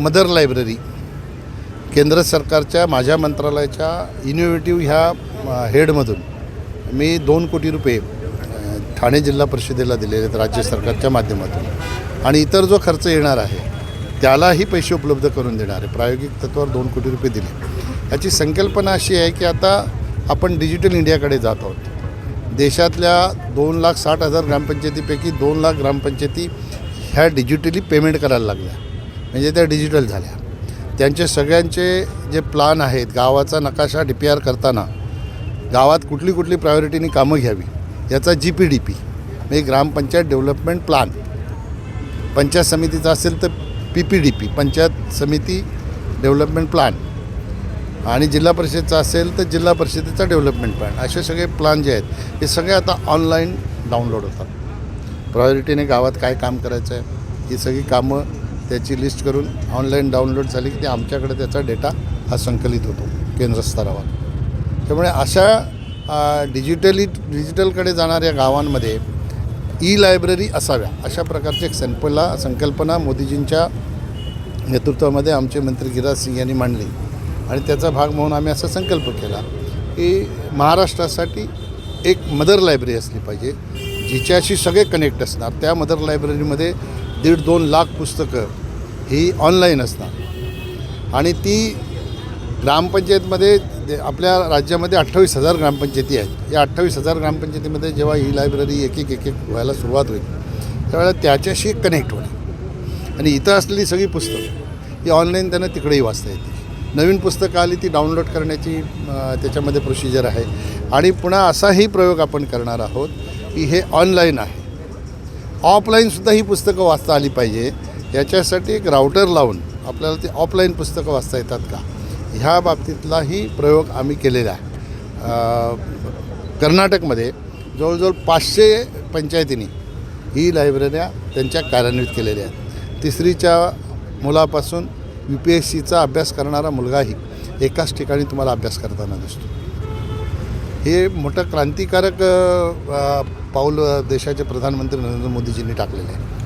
Mother library केंद्र सरकारच्या माझ्या मंत्रालयाच्या इनोव्हेटिव्ह ह्या हेडमधून मी दोन कोटी रुपये ठाणे जिल्हा परिषदेला दिलेले आहेत राज्य सरकारच्या माध्यमातून. आणि इतर जो खर्च येणार आहे त्यालाही पैसे उपलब्ध करून देणार आहे. प्रायोगिक तत्वावर दोन कोटी रुपये दिले. याची संकल्पना अशी आहे की आता आपण डिजिटल इंडियाकडे जात आहोत. देशातल्या दोन लाख साठ हजार ग्रामपंचायतीपैकी दोन लाख ग्रामपंचायती ह्या डिजिटली पेमेंट करायला लागल्या. म्हणजे त्या डिजिटल झाल्या. त्यांचे सगळ्यांचे जे प्लान आहेत गावाचा नकाशा डी पी आर करताना गावात कुठली कुठली प्रायोरिटीनी कामं घ्यावी याचा जी पी डी पी म्हणजे ग्रामपंचायत डेव्हलपमेंट प्लान. पंचायत समितीचा असेल तर P P D P panchayat समिती डेव्हलपमेंट प्लान. आणि जिल्हा परिषदचा असेल तर जिल्हा परिषदेचा डेव्हलपमेंट प्लॅन. असे सगळे प्लान जे आहेत हे सगळे आता ऑनलाईन डाउनलोड होतात. प्रायोरिटीने गावात काय काम करायचं आहे ही सगळी कामं त्याची लिस्ट करून ऑनलाईन डाउनलोड झाली की ते आमच्याकडे त्याचा डेटा हा संकलित होतो केंद्र स्तरावर. त्यामुळे अशा डिजिटली डिजिटलकडे जाणाऱ्या गावांमध्ये ई लायब्ररी असाव्या अशा प्रकारची एक संकल्पना संकल्पना मोदीजींच्या नेतृत्वामध्ये आमचे मंत्री गिराज सिंग यांनी मांडली. आणि त्याचा भाग म्हणून आम्ही असा संकल्प केला की महाराष्ट्रासाठी एक मदर लायब्ररी असली पाहिजे जिच्याशी सगळे कनेक्ट असणार. त्या मदर लायब्ररीमध्ये दीड दोन लाख पुस्तकं ही ऑनलाईन असणार. आणि ती ग्रामपंचायतमध्ये आपल्या राज्यामध्ये अठ्ठावीस हजार ग्रामपंचायती आहेत. या अठ्ठावीस हजार ग्रामपंचायतीमध्ये जेव्हा ही लायब्ररी एक एक एक एक व्हायला सुरुवात होईल त्यावेळेला त्याच्याशी कनेक्ट होईल आणि इथं असलेली सगळी पुस्तकं ही ऑनलाईन त्यांना तिकडेही वाचता येतील. नवीन पुस्तकं आली ती डाउनलोड करण्याची त्याच्यामध्ये प्रोसिजर आहे. आणि पुन्हा असाही प्रयोग आपण करणार आहोत की हे ऑनलाईन आहे. ऑफलाईनसुद्धा ही पुस्तकं वाचता आली पाहिजे. याच्यासाठी एक राऊटर लावून आपल्याला ते ऑफलाईन पुस्तकं वाचता येतात का? ह्या बाबतीतलाही प्रयोग आम्ही केलेला आहे. कर्नाटकमध्ये जवळजवळ पाचशे पंचायतींनी ही लायब्रऱ्या त्यांच्या कार्यान्वित केलेल्या आहेत. तिसरीच्या मुलापासून यू पी एस सीचा अभ्यास करणारा मुलगाही एकाच ठिकाणी तुम्हाला अभ्यास करताना दिसतो. हे मोठं क्रांतिकारक पाऊल देशाचे प्रधानमंत्री नरेंद्र मोदीजींनी टाकलेलं आहे.